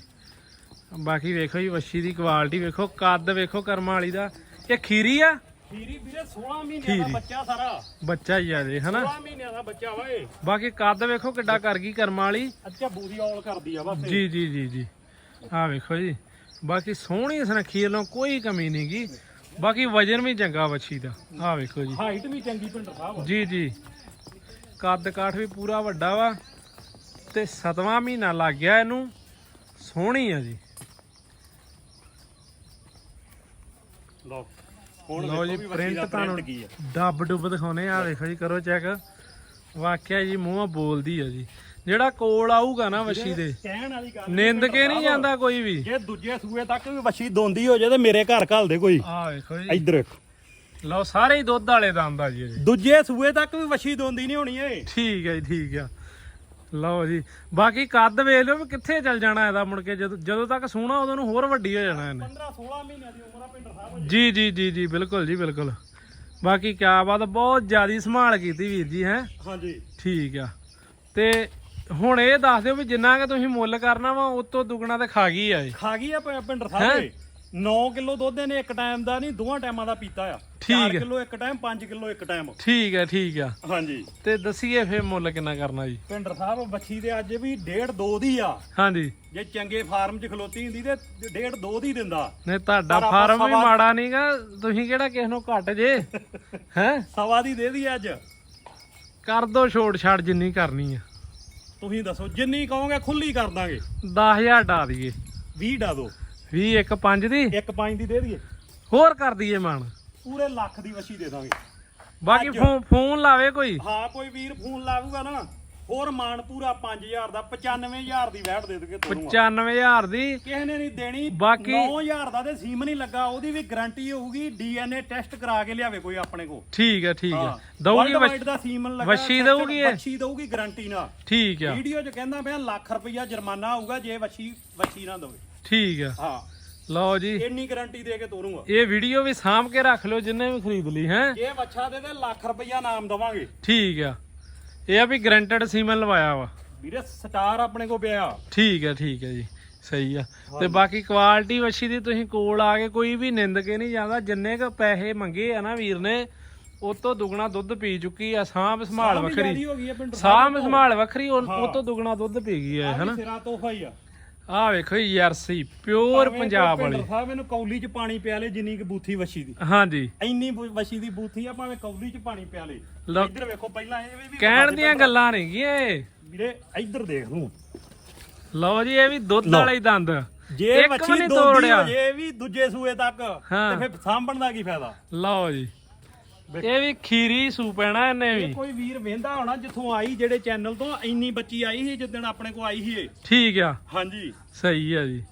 ਬਾਕੀ ਵੇਖੋ ਜੀ ਵਸ਼ੀ ਦੀ ਕੁਆਲਿਟੀ ਵੇਖੋ ਕੱਦ ਵੇਖੋ ਕਰਮਾਂ ਵਾਲੀ ਦਾ। ਇਹ ਖੀਰੀ ਆ? ਖੀਰੀ ਵੀਰੇ 16 ਮਹੀਨਿਆਂ ਦਾ ਖੀਰੀ। ਬੱਚਾ ਸਾਰਾ। ਬੱਚਾ ਹੀ ਆ ਜੇ ਹਨਾ? 16 ਮਹੀਨਿਆਂ ਦਾ ਬੱਚਾ ਵਾ ਇਹ। ਬਾਕੀ ਕੱਦ ਵੇਖੋ ਕਿੱਡਾ ਕਰ ਗਈ ਕਰਮਾਂ ਵਾਲੀ। ਅੱਛਾ ਬੂਦੀ ਔਲ ਕਰਦੀ ਆ ਬਸ। ਜੀ ਜੀ ਜੀ ਜੀ। ਆ ਵੇਖੋ ਜੀ। ਬਾਕੀ ਸੋਹਣੀ ਸੁਨੱਖੀ ਵੱਲੋਂ ਕੋਈ ਕਮੀ ਨਹੀਂ ਗੀ। ਬਾਕੀ ਵਜਨ ਵੀ ਚੰਗਾ ਵੱਛੀ ਦਾ। ਆ ਵੇਖੋ ਜੀ। ਹਾਈਟ ਵੀ ਚੰਗੀ ਪਿੰਡਰ ਸਾਹਿਬ ਜੀ ਜੀ। ਕੱਦ ਕਾਠ ਵੀ ਪੂਰਾ ਵੱਡਾ ਵਾ ਤੇ ਸਤਵਾਂ ਮਹੀਨਾ ਲੱਗ ਗਿਆ ਇਹਨੂੰ। ਸੋਹਣੀ ਆ ਜੀ। ਲਓ ਜੀ ਪ੍ਰਿੰਟ ਤੁਹਾਨੂੰ ਡੱਬ ਡੁੱਬ ਦਿਖਾਉਨੇ ਆ। ਵੇਖੋ ਜੀ ਕਰੋ ਚੈੱਕ ਵਾਕਿਆ ਜੀ ਮੂੰਹੋਂ ਬੋਲਦੀ ਆ ਜੀ। ਜਿਹੜਾ ਕੋਲ ਆਊਗਾ ਨਾ ਵਸ਼ੀ ਦੇ ਕਹਿਣ ਵਾਲੀ ਗੱਲ ਨਿੰਦ ਕੇ ਨਹੀਂ ਜਾਂਦਾ ਕੋਈ ਵੀ। ਜੇ ਦੂਜੇ ਸੂਏ ਤੱਕ ਵੀ ਵੱਛੀ ਦੋਂਦੀ ਹੋ ਜੇ ਤੇ ਮੇਰੇ ਘਰ ਘੱਲ ਦੇ ਕੋਈ। ਆ ਵੇਖੋ ਜੀ। ਇੱਧਰ ਵੇਖੋ। ਲਓ ਸਾਰੇ ਹੀ ਦੁੱਧ ਵਾਲੇ ਦੰਦ ਆ ਜੀ। ਦੂਜੇ ਸੂਏ ਤੱਕ ਵੀ ਵੱਛੀ ਦੋਂਦੀ ਨਹੀਂ ਹੋਣੀ ਏ ਠੀਕ ਹੈ ਜੀ ਠੀਕ ਆ। ਲਓ ਜੀ ਬਾਕੀ ਕੱਦ ਵੇਖ ਲਿਓ ਕਿੱਥੇ ਚੱਲ ਜਾਣਾ ਇਹਦਾ ਮੁੜ ਕੇ ਜਦੋਂ ਜਦੋਂ ਤੱਕ ਸੂਣਾ ਉਦੋਂ ਨੂੰ ਹੋਰ ਵੱਡੀ ਹੋ ਜਾਣਾ ਇਹਨੇ। 15 16 ਮਹੀਨਿਆਂ ਦੀ ਉਮਰ ਆ ਪਿੰਡ ਸਾਹਿਬ ਜੀ ਜੀ ਜੀ ਜੀ ਬਿਲਕੁਲ ਜੀ ਬਿਲਕੁਲ। ਬਾਕੀ ਕਿਆ ਬਾਤ ਬਹੁਤ ਜ਼ਿਆਦੀ ਸੰਭਾਲ ਕੀਤੀ ਵੀਰ ਜੀ ਹੈ। ਹਾਂਜੀ। ਠੀਕ ਆ। ਤੇ ਹੁਣ ਇਹ ਦੱਸ ਦਿਓ ਵੀ ਜਿੰਨਾ ਕਿ ਤੁਸੀਂ ਮੁੱਲ ਕਰਨਾ ਵਾ ਉਸ ਤੋਂ ਦੁੱਗਣਾ ਤੇ ਖਾ ਗਈ ਆ ਇਹ। ਖਾ ਗਈ ਆ ਪ- ਪਿੰਡ ਸਾਹਿਬ 9 ਕਿਲੋ ਦੁੱਧ ਇਹਨੇ ਇੱਕ ਟਾਈਮ ਦਾ ਨਹੀਂ ਦੋਹਾਂ ਟਾਈਮਾਂ ਦਾ ਪੀਤਾ ਆ। ਠੀਕ 4 ਹੈ। ਕਿਲੋ ਇੱਕ ਟਾਈਮ 5 ਕਿਲੋ ਇੱਕ ਟਾਈਮ। ਠੀਕ ਆ ਠੀਕ ਆ। ਹਾਂਜੀ। ਤੇ ਦੱਸੀਏ ਫੇਰ ਮੁੱਲ ਕਿੰਨਾ ਕਰਨਾ ਜੀ। ਪਿੰਡ ਸਾਹਿਬ ਬੱਚੀ ਦੇ ਅੱਜ ਵੀ ਡੇਢ ਦੋ ਦੀ ਆ। ਹਾਂਜੀ। ਜੇ ਚੰਗੇ ਫਾਰਮ 'ਚ ਖਲੋਤੀ ਹੁੰਦੀ ਤੇ ਡੇਢ ਦੋ ਦੀ ਦਿੰਦਾ। ਨਹੀਂ ਤੁਹਾਡਾ ਪਰ ਆਪਾਂ ਫਾਰਮ ਵੀ ਸਵਾ- ਮਾੜਾ ਨਹੀਂਗਾ ਤੁਸੀਂ ਕਿਹੜਾ ਕਿਸ ਨੂੰ ਘੱਟ ਜੇ? ਹੈ? ਸਵਾ ਦੀ ਦੇ ਦੀ ਅੱਜ। ਕਰ ਦੋ ਛੋਟ ਛਾੜ ਜਿੰਨੀ ਕਰਨੀ ਆ। ਤੁਸੀਂ ਦੱਸੋ ਜਿੰਨੀ ਕਹੋਗੇ ਖੁੱਲੀ ਕਰ ਦਾਂਗੇ। 10000 ਡਾ ਦਈਏ। 20 ਡਾ ਦੋ 20 ਇੱਕ 5 ਦੀ? ਇੱਕ ਪੰਜ ਦੀ ਦੇ ਦਈਏ। ਹੋਰ ਕਰ ਦਈਏ ਮਾਨ। ਪੂਰੇ ਲੱਖ ਦੀ ਵਛੀ ਦੇ ਦਾਂਗੇ। ਬਾਕੀ ਫੋਨ ਲਾਵੇ ਕੋਈ। ਹਾਂ ਕੋਈ ਵੀਰ ਫੋਨ ਲਾਊਗਾ ਨਾ। ਹੋਰ ਮਾਨ ਪੂਰਾ 5000 ਦਾ 95000 ਦੀ ਵੈਟ ਦੇ ਦਗੇ ਤੁਹਾਨੂੰ 95000 ਦੀ? ਕਿਸੇ ਨੇ ਨਹੀਂ ਦੇਣੀ ਬਾਕੀ- 9000 ਦਾ ਤੇ ਸੀਮ ਨਹੀਂ ਲੱਗਾ ਉਹਦੀ ਵੀ ਗਾਰੰਟੀ ਹੋਊਗੀ ਡੀਐਨਏ ਟੈਸਟ ਕਰਾ ਕੇ ਲਿਆਵੇ ਕੋਈ ਆਪਣੇ ਕੋ ਠੀਕ ਹੈ ਠੀਕ ਹੈ। ਹਾਂ। ਦਊਗੀ ਵਛ- ਦਾ ਸੀਮਨ ਲੱਗਾ ਵੱਛੀ ਸੱਚੜ ਦਊਗੀ? ਵੱਛੀ ਦਊਗੀ ਗਾਰੰਟੀ ਨਾਲ। ਠੀਕ ਆ ਵੀਡੀਓ 'ਚ ਕਹਿੰਦਾ ਪਿਆ ਲੱਖ ਰੁਪਈਆ ਜੁਰਮਾਨਾ ਆਊਗਾ ਜੇ ਵੱਛੀ ਵੱਛੀ ਨਾ ਦਵੇ। ਠੀਕ ਆ ਹਾਂ। ਲਓ ਜੀ। ਇੰਨੀ ਗਾਰੰਟੀ ਦੇ ਕੇ ਤੋਰੂਗਾ। ਇਹ ਵੀਡੀਓ ਵੀ ਸਾਂਭ ਕੇ ਰੱਖ ਲਿਓ ਜਿੰਨੇ ਵੀ ਖਰੀਦ ਲਈ ਹੈ? ਜੇ ਵੱਛਾ ਦੇ ਤੇ ਲੱਖ ਰੁਪਈਆ ਨਾਮ ਦਵਾਂਗੇ। ਠੀਕ ਆ ਇਹ ਆ ਵੀ ਗਰੰਟਡ ਸੀਮਨ ਲਵਾਇਆ ਵਾ। ਵੀਰੇ ਸਟਾਰ ਆਪਣੇ ਕੋ ਪਿਆ। ਠੀਕ ਹੈ ਠੀਕ ਹੈ ਜੀ। ਸਹੀ ਆ। ਤੇ ਬਾਕੀ ਕੁਆਲਿਟੀ ਵੱਛੀ ਦੀ ਤੁਸੀਂ ਕੋਲ ਆ ਕੇ ਕੋਈ ਵੀ ਨਿੰਦ ਕੇ ਨਹੀਂ ਜਾਂਦਾ। ਜਿੰਨੇ ਕ ਪੈਸੇ ਮੰਗੇ ਆ ਨਾ ਵੀਰ ਨੇ ਉਹ ਤੋਂ ਦੁੱਗਣਾ ਦੁੱਧ ਪੀ ਚੁੱਕੀ ਆ। ਸਾਂਭ ਸੰਭਾਲ ਵੱਖਰੀ। ਸਾਂਭ ਸੰਭਾਲ ਵੱਖਰੀ ਉਹ ਹਾਂ। ਉਹ ਤੋਂ ਦੁੱਗਣਾ ਦੁੱਧ ਪੀ ਗਈ ਹੈ ਹਨਾ? ਸਿਰਾ ਤੋਹਫਾ ਹੀ ਆ। ਆਹ ਵੇਖੋ ਯਰਸੀ ਪਿਓਰ ਪੰਜਾਬ ਵਾਲੀ। ਸਾਹਿਬ ਇਹਨੂੰ ਕੌਲੀ 'ਚ ਪਾਣੀ ਪਿਆ ਲੇ ਜਿੰਨੀ ਕਿ ਬੂਥੀ ਵੱਛੀ ਦੀ। ਹਾਂਜੀ। ਇੰਨੀ ਵੱਛੀ ਦੀ ਬੂਥੀ ਆ ਭਾਵੇਂ ਕੌਲੀ 'ਚ ਪਾਣੀ ਪਿਆ ਲੇ। ਲਓ। ਇੱਧਰ ਵੇਖੋ ਪਹਿਲਾਂ ਇਹ ਵੀ ਕਹਿਣ ਦੀਆਂ ਗੱਲਾਂ ਨਹੀਂ ਇਹ। ਵੀਰੇ ਇੱਧਰ ਦੇਖ ਲੂੰ ਲਓ ਜੀ ਇਹ ਵੀ ਦੁੱਧ। ਵਾਲੇ ਹੀ ਦੰਦ। ਜੇ ਇੱਕ ਵੀ ਵੱਛੀ ਨੀ ਦੋਦੀ ਤੋੜਿਆ। ਹੋ ਜੇ ਵੀ ਦੂਜੇ ਸੂਏ ਤੱਕ ਹਾਂ। ਤੇ ਫਿਰ ਸਾਂਭਣ ਦਾ ਕੀ ਫਾਇਦਾ? ਲਓ ਜੀ। ਇਹ ਵੀ ਖੀਰੀ ਸੂ ਪੈਣਾ ਇਹਨੇ ਇਹ ਵੀ ਕੋਈ ਵੀਰ ਵੇਂਦਾ ਹੋਣਾ ਜਿੱਥੋਂ ਆਈ ਜਿਹੜੇ ਚੈਨਲ ਤੋਂ ਇੰਨੀ ਬੱਚੀ ਆਈ ਸੀ ਜਿੱਦਣ ਆਪਣੇ ਕੋ ਆਈ ਸੀ ਇਹ। ਠੀਕ ਆ। ਹਾਂਜੀ। ਸਹੀ ਆ ਜੀ।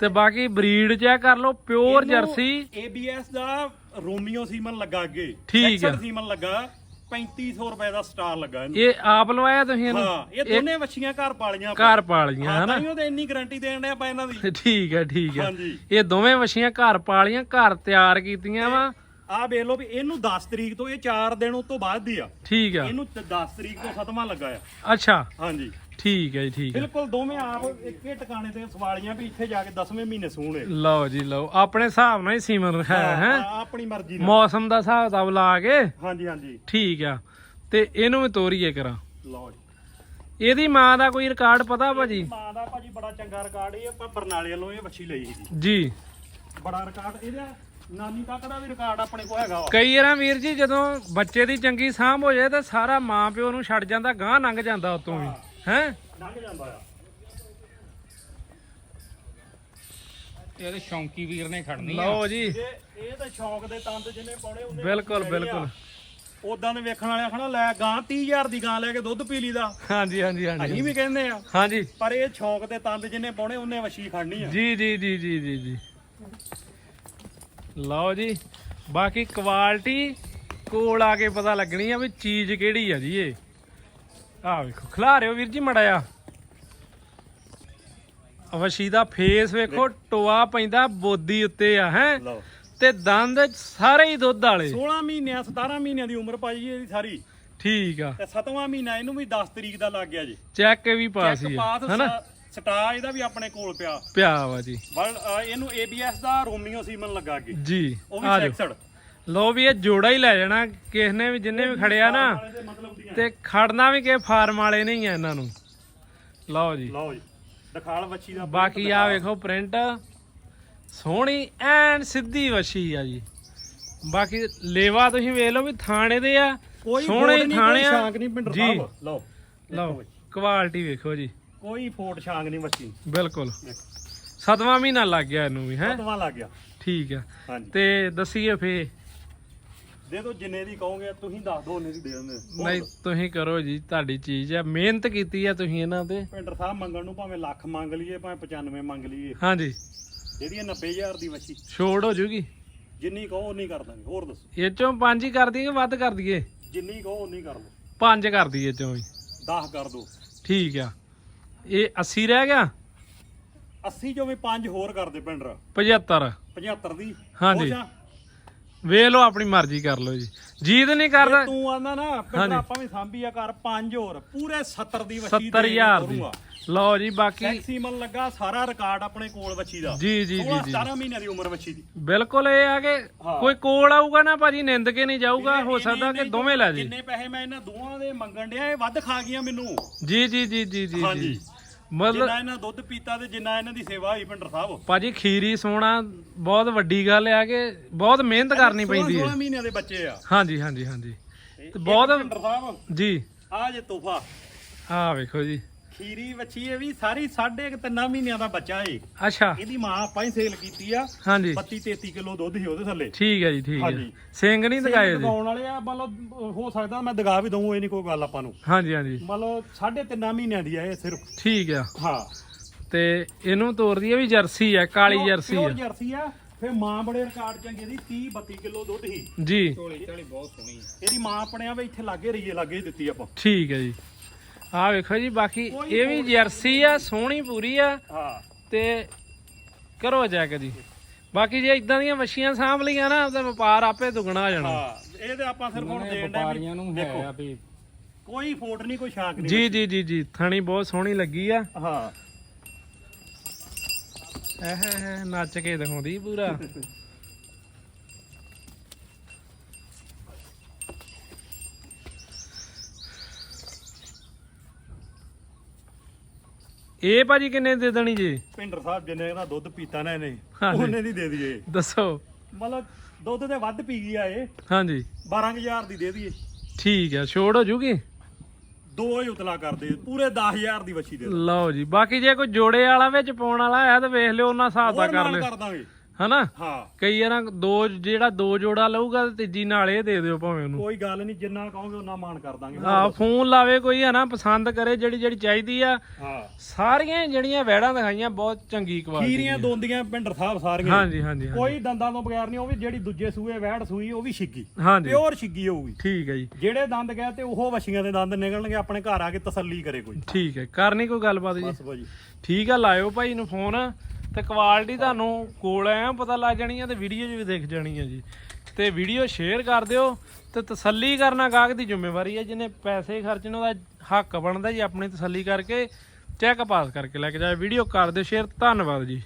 ਤੇ ਬਾਕੀ ਬਰੀਡ ਚੈੱਕ ਕਰ ਲਓ ਪਿਓਰ ਜਰਸੀ। ABS ਦਾ ਰੋਮੀਓ ਸੀਮਨ ਲੱਗਾ ਅੱਗੇ। ਠੀਕ ਆ। 66 ਸੀਮਨ ਲੱਗਾ। 3500 ਰੁਪਏ ਦਾ ਸਟਾਰ ਲੱਗਾ ਇਹਨੂੰ। ਇਹ ਆਪ ਲਵਾਇਆ ਤੁਸੀਂ ਇਹਨੂੰ? ਹਾਂ ਇਹ ਦੋਨੇ ਵੱਛੀਆਂ ਘਰ ਪਾਲੀਆਂ ਆਪਾਂ। ਘਰ ਪਾਲੀਆਂ ਹਾਂ ਹਨਾ? ਤਾਂ ਹੀ ਉਹਦੇ ਇੰਨੀ ਗਾਰੰਟੀ ਦੇਣ ਦੇ ਆਪਾਂ ਇਹਨਾਂ ਦੀ। ਠੀਕ ਹੈ ਠੀਕ ਹੈ। ਹਾਂਜੀ। ਇਹ ਦੋਵੇਂ ਵਛੀਆਂ ਘਰ ਪਾਲੀਆਂ ਘਰ ਤਿਆਰ ਕੀਤੀਆਂ ਵਾ। ਆਹ ਵੇਖ ਲਓ ਵੀ ਇਹਨੂੰ 10 ਤਰੀਕ ਤੋਂ ਇਹ 4 ਦਿਨ ਉਸ ਤੋਂ ਬਾਅਦ ਦੀ ਆ। ਠੀਕ ਆ। ਇਹਨੂੰ 10 ਤਰੀਕ ਤੋਂ ਸਤਵਾਂ ਲੱਗਾ ਆ। ਅੱਛਾ। ਹਾਂਜੀ। ਠੀਕ ਹੈ ਜੀ ਠੀਕ ਹੈ। ਬਿਲਕੁਲ ਦੋਵੇਂ ਆਪ ਇੱਕੇ ਟਿਕਾਣੇ ਤੇ ਸਵਾਲੀਆਂ ਵੀ ਇੱਥੇ ਜਾ ਕੇ 10ਵੇਂ ਮਹੀਨੇ ਸੂਣੇ ਲਓ ਜੀ ਲਓ। ਆਪਣੇ ਹਿਸਾਬ ਨਾਲ ਹੀ ਸੀਮਨ ਹੈ ਹੈ ਆਪਣੀ ਮਰਜ਼ੀ ਨਾਲ। ਮੌਸਮ ਦਾ ਹਿਸਾਬ ਕਿਤਾਬ ਲਾ ਕੇ। ਹਾਂਜੀ ਹਾਂਜੀ। ਠੀਕ ਆ। ਤੇ ਇਹਨੂੰ ਵੀ ਤੋਰੀਏ ਕਰਾਂ। ਲਓ ਜੀ। ਇਹਦੀ ਮਾਂ ਦਾ ਕੋਈ ਰਿਕਾਰਡ ਪਤਾ ਭਾਜੀ? ਮਾਂ ਦਾ ਭਾਜੀ ਬੜਾ ਚੰਗਾ ਰਿਕਾਰਡ ਇਹ ਆਪਾਂ ਬਰਨਾਲੇ ਵੱਲੋਂ ਇਹ ਵੱਛੀ ਲਈ ਸੀ। ਜੀ। ਬੜਾ ਰਿਕਾਰਡ ਇਹਦਾ ਨਾਨੀ ਤੱਕ ਦਾ ਵੀ ਰਿਕਾਰਡ ਆਪਣੇ ਕੋਲ ਹੈਗਾ ਕਈ ਵਾਰਾਂ ਵੀਰ ਜੀ ਜਦੋਂ ਬੱਚੇ ਦੀ ਚੰਗੀ ਸਾਂਭ ਹੋ ਜਾਏ ਤਾਂ ਸਾਰਾ ਮਾਂ ਪਿਓ ਨੂੰ ਛੱਡ ਜਾਂਦਾ ਗਾਂ ਲੰਘ ਜਾਂਦਾ ਉਤੋਂ ਵੀ। ਹੈ? ਲੰਘ ਜਾਂਦਾ ਆ ਇਹਦੇ ਸ਼ੌਂਕੀ ਵੀਰ ਨੇ ਖੜਨੀ ਆ। ਲਓ ਜੀ। ਇਹ ਇਹ ਤਾਂ ਸ਼ੌਂਕ ਦੇ ਤੰਦ ਜਿੰਨੇ ਪਾਉਣੇ ਉਹਨੇ ਬਿਲਕੁਲ ਬਿਲਕੁਲ। ਉਦਾਂ ਦੇ ਵੇਖਣ ਵਾਲਿਆਂ ਖਣਾ ਲੈ ਗਾਂ 30000 ਦੀ ਗਾਂ ਲੈ ਕੇ ਦੁੱਧ ਪੀ ਲਈਦਾ। ਹਾਂਜੀ ਹਾਂਜੀ ਹਾਂਜੀ ਅਸੀਂ ਵੀ ਕਹਿੰਦੇ ਆ। ਹਾਂਜੀ। ਪਰ ਇਹ ਸ਼ੌਂਕ ਦੇ ਤੰਦ ਜਿੰਨੇ ਪਾਉਣੇ ਉਹਨੇ ਵਸ਼ੀ ਖੜਨੀ ਆ। ਜੀ ਜੀ ਜੀ ਜੀ ਜੀ ਜੀ। ਲਓ ਜੀ ਬਾਕੀ ਕੁਆਲਿਟੀ ਕੋਲ ਆ ਕੇ ਪਤਾ ਲੱਗਣੀ ਆ ਵੀ ਚੀਜ਼ ਕਿਹੜੀ ਆ ਜੀ ਇਹ। ਆਹ ਵੇਖੋ ਖਿਲਾ ਰਿਓ ਵੀਰ ਜੀ ਮੜਾਇਆ ਵਸ਼ੀ ਦਾ ਫੇਸ ਵੇਖੋ ਟੋਆ ਪੈਂਦਾ ਬੋਦੀ ਉੱਤੇ ਆ ਹੈ? ਲਓ। ਤੇ ਦੰਦ ਸਾਰੇ ਹੀ ਦੁੱਧ ਵਾਲੇ। 16 ਮਹੀਨਿਆਂ 17 ਮਹੀਨਿਆਂ ਦੀ ਉਮਰ ਭਾਜੀ ਇਹਦੀ ਸਾਰੀ। ਠੀਕ ਆ। ਤੇ 7ਵਾਂ ਮਹੀਨਾ ਇਹਨੂੰ ਵੀ 10 ਤਰੀਕ ਦਾ ਲੱਗ ਗਿਆ ਜੀ। ਚੈੱਕ ਵੀ ਪਾਸ ਹੀ ਆ ਹਨਾ? ਸਟਾ ਇਹਦਾ ਵੀ ਆਪਣੇ ਕੋਲ ਪਿਆ। ਪਿਆ ਵਾ ਜੀ। ਇਹਨੂੰ ABS ਦਾ ਰੋਮੀਓ ਸੀਮਨ ਲੱਗਾ ਅੱਗੇ। ਜੀ ਉਹ ਵੀ ਆ ਜਾਓ। ਸੈਕਸਡ। ਲੋ ਵੀ ਇਹ ਜੋੜਾ ਹੀ ਲੈ ਜਾਣਾ ਕਿਸ ਨੇ ਵੀ ਜਿੰਨੇ ਵੀ ਖੜਿਆ ਨਾ ਤੇ ਖੜਨਾ ਵੀ ਕਿ ਫਾਰਮ ਵਾਲੇ ਨਹੀਂ ਆ ਇਹਨਾਂ ਨੂੰ। ਲਓ ਜੀ। ਲਓ ਜੀ। ਦਿਖਾਲ ਵੱਛੀ ਦਾ ਬਾਕੀ ਆ ਵੇਖੋ ਪ੍ਰਿੰਟ ਸੋਹਣੀ ਐਨ ਸਿੱਧੀ ਵਛੀ ਆ ਜੀ। ਬਾਕੀ ਲੇਵਾ ਤੁਸੀਂ ਵੇਖ ਲਓ ਵੀ ਥਾਣੇ ਦੇ ਆ ਸੋਹਣੇ ਥਾਣੇ ਆ। ਸ਼ਾਂਕ ਨਹੀਂ ਪਿੰਡਰ ਜੀ। ਸਾਹਿਬ। ਲਓ ਲਓ ਕੁਆਲਿਟੀ ਵੇਖੋ ਜੀ। ਕੋਈ ਫੋਟ ਸ਼ਾਂਕ ਨਹੀਂ ਵੱਛੀ। ਬਿਲਕੁਲ। ਸਤਵਾਂ ਮਹੀਨਾ ਲੱਗ ਗਿਆ ਇਹਨੂੰ ਵੀ ਹੈ? ਸਤਵਾਂ ਲੱਗ ਗਿਆ। ਠੀਕ ਆ। ਤੇ ਦੱਸੀਏ ਫੇ ਦੇ ਦੋ ਜਿੰਨੇ ਦੀ ਕਹੋਗੇ ਤੁਸੀਂ ਦੱਸ ਦੋ ਉਹਨੇ ਦੀ ਦੇ ਦਿੰਦੇ। ਨਹੀਂ ਤੁਸੀਂ ਕਰੋ ਜੀ ਤੁਹਾਡੀ ਚੀਜ਼ ਆ। ਮਿਹਨਤ ਕੀਤੀ ਆ ਤੁਸੀਂ ਇਹਨਾਂ ਤੇ। ਪਿੰਡਰ ਸਾਹਿਬ ਮੰਗਣ ਨੂੰ ਭਾਵੇਂ ਲੱਖ ਮੰਗ ਲਈਏ ਭਾਵੇਂ 95 ਮੰਗ ਲਈਏ। ਹਾਂਜੀ। ਇਹਦੀ 90000 ਦੀ ਵਛੀ ਛੋੜ ਹੋ ਜੂਗੀ। ਜਿੰਨੀ ਕਹੋ ਉਨੀ ਕਰ ਦਾਂਗੇ। ਹੋਰ ਦੱਸੋ। ਇਹ ਚੋਂ ਪੰਜ ਹੀ ਕਰ ਦਈਏ ਕਿ ਵੱਧ ਕਰ ਦਈਏ? ਜਿੰਨੀ ਕਹੋ ਉਨੀ ਕਰ ਲਓ। ਪੰਜ ਕਰ ਦਈਏ ਇਹ ਚੋਂ ਵੀ। 10 ਕਰ ਦੋ। ਠੀਕ ਆ। ਇਹ 80 ਰਹਿ ਗਿਆ? 80 ਚੋਂ ਵੀ 5 ਹੋਰ ਕਰ ਦੇ ਪਿੰਡਰ 75 75 ਦੀ। ਹਾਂਜੀ। ਹੋ ਜਾ। ਵੇਖ ਲਓ ਆਪਣੀ ਮਰਜ਼ੀ ਕਰ ਲਓ ਜੀ। ਜੀਦ ਨਹੀਂ ਕਰਦਾ। ਤੂੰ ਆਂਦਾ ਨਾ ਹਾਂਜੀ। ਆਪਾਂ ਵੀ ਸਾਂਭੀ ਆ ਕਰ 5 ਹੋਰ ਪੂਰੇ 70 ਦੀ ਵਛੀ 70000 ਦੀ। ਲਓ ਜੀ ਬਾਕੀ ਮੈਕਸਿਮਮ ਲੱਗਾ ਸਾਰਾ ਰਿਕਾਰਡ ਆਪਣੇ ਕੋਲ ਵਛੀ ਦਾ। ਜੀ ਜੀ ਜੀ ਜੀ। 17 ਮਹੀਨਿਆਂ ਦੀ ਉਮਰ ਵਛੀ ਦੀ। ਬਿਲਕੁਲ ਇਹ ਆ ਕਿ। ਕੋਈ ਕੋਲ ਆਊਗਾ ਨਾ ਭਾਜੀ ਨਿੰਦ ਕੇ ਨਹੀਂ ਜਾਊਗਾ ਹੋ ਸਕਦਾ ਕਿ ਦੋਵੇਂ ਲੈ ਜੀ। ਜਿੰਨੇ ਪੈਸੇ ਮੈਂ ਇਹਨਾਂ ਦੋਵਾਂ ਦੇ ਮੰਗਣ ਡਿਆ ਇਹ ਵੱਧ ਖਾ ਗਈਆਂ ਮੈਨੂੰ। ਜੀ ਜੀ ਜੀ ਜੀ ਜੀ ਹਾਂਜੀ। ਜੀ ਮਤਲਬ ਜਿੰਨਾ ਇਹਨਾਂ ਦੁੱਧ ਪੀਤਾ ਤੇ ਜਿੰਨਾ ਇਹਨਾਂ ਦੀ ਸੇਵਾ ਹੋਈ ਪਿੰਡਰ ਸਾਹਿਬ। ਭਾਜੀ ਖੀਰੀ ਸੋਣਾ ਬਹੁਤ ਵੱਡੀ ਗੱਲ ਆ ਕਿ ਬਹੁਤ ਮਿਹਨਤ ਕਰਨੀ ਪੈਂਦੀ 16 ਹੈ ਮਹੀਨਿਆਂ ਦੇ ਬੱਚੇ ਆ। ਹਾਂਜੀ ਹਾਂਜੀ ਹਾਂਜੀ। ਤੇ ਬਹੁਤ- ਪਿੰਡਰ ਸਾਹਿਬ। ਜੀ। ਆ ਜੇ ਤੋਹਫਾ। ਆਹ ਵੇਖੋ ਜੀ। ਖੀਰੀ ਵੱਛੀ ਇਹ ਵੀ ਸਾਰੀ ਸਾਢੇ ਕੁ ਤਿੰਨਾਂ ਮਹੀਨਿਆਂ ਦਾ ਬੱਚਾ ਏ। ਅੱਛਾ। ਇਹਦੀ ਮਾਂ ਆਪਾਂ ਹੀ ਸੇਲ ਕੀਤੀ ਆ। ਹਾਂਜੀ। 32 33 ਕਿਲੋ ਦੁੱਧ ਸੀ ਉਹਦੇ ਥੱਲੇ। ਠੀਕ ਹੈ ਜੀ ਠੀਕ ਹੈ ਹਾਂਜੀ। ਸਿੰਘ ਨਹੀਂ ਦਿਖਾਏ ਜੀ ਦਗਾਉਣ ਵਾਲੇ ਆ ਮਤਲਬ ਹੋ ਸਕਦਾ ਮੈਂ ਦਗਾ ਵੀ ਦਊਂ ਇਹ ਨਹੀਂ ਕੋਈ ਗੱਲ ਆਪਾਂ ਨੂੰ। ਹਾਂਜੀ ਹਾਂਜੀ। ਮਤਲਬ ਸਾਢੇ ਤਿੰਨਾਂ ਮਹੀਨਿਆਂ ਦੀ ਆ ਇਹ ਸਿਰਫ। ਠੀਕ ਆ। ਹਾਂ। ਤੇ ਇਹਨੂੰ ਤੋਰਦੀ ਹੈ ਵੀ ਜਰਸੀ ਆ ਕਾਲੀ ਜਰਸੀ ਆ। ਜਰਸੀ ਆ ਫਿਰ ਮਾਂ ਬੜੇ ਰਿਕਾਰਡ ਚੰਗੇ ਦੀ 30 32 ਕਿਲੋ ਦੁੱਧ ਸੀ। ਜੀ। ਝੋਲੀ ਝਾਲੀ ਬਹੁਤ ਸੋਹਣੀ ਇਹਦੀ ਮਾਂ ਆਪਣੇ ਆ ਵੀ ਇੱਥੇ ਲਾਗੇ ਰਹੀਏ ਲਾਗੇ ਹੀ ਦਿੱਤੀ ਆਪਾਂ। ਠੀਕ ਹੈ ਜੀ। ਆਹ ਵੇਖੋ ਜੀ ਬਾਕੀ ਇਹ ਵੀ ਜਰਸੀ ਆ ਸੋਹਣੀ ਪੂਰੀ ਆ ਹਾਂ। ਤੇ ਕਰੋ ਚੈੱਕ ਜੀ। ਬਾਕੀ ਜੇ ਇਦਾਂ ਦੀਆਂ ਮੱਛੀਆਂ ਸਾਂਭ ਲਈਆਂ ਨਾ ਤੇ ਵਪਾਰ ਆਪੇ ਦੁੱਗਣਾ ਹੋ ਜਾਣਾ। ਹਾਂ ਇਹ ਤੇ ਆਪਾਂ ਸਿਰਫ ਹੁਣ ਦੇਣ ਦਾ ਵਪਾਰੀਆਂ ਨੂੰ ਹੈ ਆ ਵੀ ਕੋਈ ਫੋਟ ਨਹੀਂ ਕੋਈ ਸ਼ਾਕ ਨਹੀਂ ਜੀ ਜੀ ਜੀ ਜੀ ਥਣੀ ਬਹੁਤ ਸੋਹਣੀ ਲੱਗੀ ਆ। ਹਾਂ। ਐਹ ਨੱਚ ਕੇ ਦਿਖਾਉਂਦੀ ਪੂਰਾ। ਇਹ ਭਾਜੀ ਕਿੰਨੇ ਦੇ ਦੇਣੀ ਜੀ? ਪਿੰਡਰ ਸਾਹਿਬ ਜਿੰਨੇ ਦਾ ਦੁੱਧ ਪੀਤਾ ਨਾ ਇਹਨੇ ਹਾਂਜੀ। ਉਹਨੇ ਦੀ ਦੇ ਦਈਏ। ਦੱਸੋ। ਮਤਲਬ ਦੁੱਧ ਤੇ ਵੱਧ ਪੀ ਗਈ ਆ ਇਹ। ਹਾਂਜੀ। 12000 ਦੀ ਦੇ ਦਈਏ। ਠੀਕ ਆ ਛੋੜ ਹੋ ਜੂਗੀ? ਦੋ ਹੀ ਉਤਲਾ ਕਰਦੇ ਪੂਰੇ 10000 ਦੀ ਵੱਛੀ ਦੇ ਦਿਓ। ਲਓ ਜੀ ਬਾਕੀ ਜੇ ਕੋਈ ਜੋੜੇ ਵਾਲਾ ਵਿੱਚ ਪਾਉਣ ਵਾਲਾ ਹੈ ਤਾਂ ਵੇਖ ਲਿਓ ਉਹਨਾਂ ਹਿਸਾਬ ਦਾ ਹੋਰ ਕਰ ਮਾਨ ਲਿਓ। ਕਰ ਦਾਂਗੇ। ਹਨਾ? ਹਾਂ। ਕਈ ਵਾਰਾਂ ਦੋ ਜਿਹੜਾ ਦੋ ਜੋੜਾ ਲਊਗਾ ਤੇ ਤੀਜੀ ਨਾਲ ਇਹ ਦੇ ਦਿਓ ਭਾਵੇਂ ਉਹਨੂੰ। ਕੋਈ ਗੱਲ ਨਹੀਂ ਜਿੰਨਾ ਕਹੋਗੇ ਉਹਨਾਂ ਮਾਨ ਕਰ ਦਾਂਗੇ। ਆ ਫੋਨ ਲਾਵੇ ਕੋਈ ਹਨਾ ਪਸੰਦ ਕਰੇ ਜਿਹੜੀ ਜਿਹੜੀ ਚਾਹੀਦੀ ਆ। ਹਾਂ। ਸਾਰੀਆਂ ਹੀ ਜਿਹੜੀਆਂ ਵੈੜਾਂ ਦਿਖਾਈਆਂ ਬਹੁਤ ਚੰਗੀ ਕੁਆਲਿਟੀ ਖੀਰੀਆਂ ਦੋਂਦੀਆਂ ਪਿੰਡਰ ਸਾਹਿਬ ਸਾਰੀਆਂ। ਹਾਂਜੀ ਹਾਂਜੀ। ਕੋਈ ਦੰਦਾਂ ਤੋਂ ਬਗੈਰ ਨਹੀਂ ਉਹ ਵੀ ਜਿਹੜੀ ਦੂਜੇ ਸੂਏ ਵਹਿੜ ਸੂਈ ਉਹ ਵੀ ਛਿੱਗੀ ਹਾਂਜੀ। ਪਿਓਰ ਛਿੱਗੀ ਹੋਊਗੀ। ਠੀਕ ਹੈ ਜੀ। ਜਿਹੜੇ ਦੰਦ ਗਏ ਤੇ ਉਹ ਵਛੀਆਂ ਦੇ ਦੰਦ ਨਿਕਲਣਗੇ ਆਪਣੇ ਘਰ ਆ ਕੇ ਤਸੱਲੀ ਕਰੇ ਕੋਈ। ਠੀਕ ਹੈ ਕਰਨੀ ਕੋਈ ਗੱਲਬਾਤ ਜੀ। ਬਸ ਭਾਜੀ। ਠੀਕ ਆ ਲਾਇਓ ਭਾਈ ਨੂੰ ਫੋਨ। ਤੇ ਕੁਆਲਿਟੀ ਤੁਹਾਨੂੰ ਕੋਲ ਆਇਆ ਪਤਾ ਲੱਗ ਜਾਣੀ ਆ ਤੇ ਵੀਡੀਓ 'ਚ ਵੀ ਦੇਖ ਜਾਣੀ ਆ ਜੀ। ਤੇ ਵੀਡੀਓ ਸ਼ੇਅਰ ਕਰ ਦਿਓ ਤੇ ਤਸੱਲੀ ਕਰਨਾ ਗਾਹਕ ਦੀ ਜ਼ਿੰਮੇਵਾਰੀ ਹੈ ਜਿਹਨੇ ਪੈਸੇ ਖਰਚਣ ਦਾ ਹੱਕ ਬਣਦਾ ਜੀ, ਆਪਣੀ ਤਸੱਲੀ ਕਰਕੇ ਚੈੱਕ ਪਾਸ ਕਰਕੇ ਲੈ ਕੇ ਜਾਏ ਵੀਡੀਓ ਕਰ ਦਿਓ ਸ਼ੇਅਰ ਧੰਨਵਾਦ ਜੀ।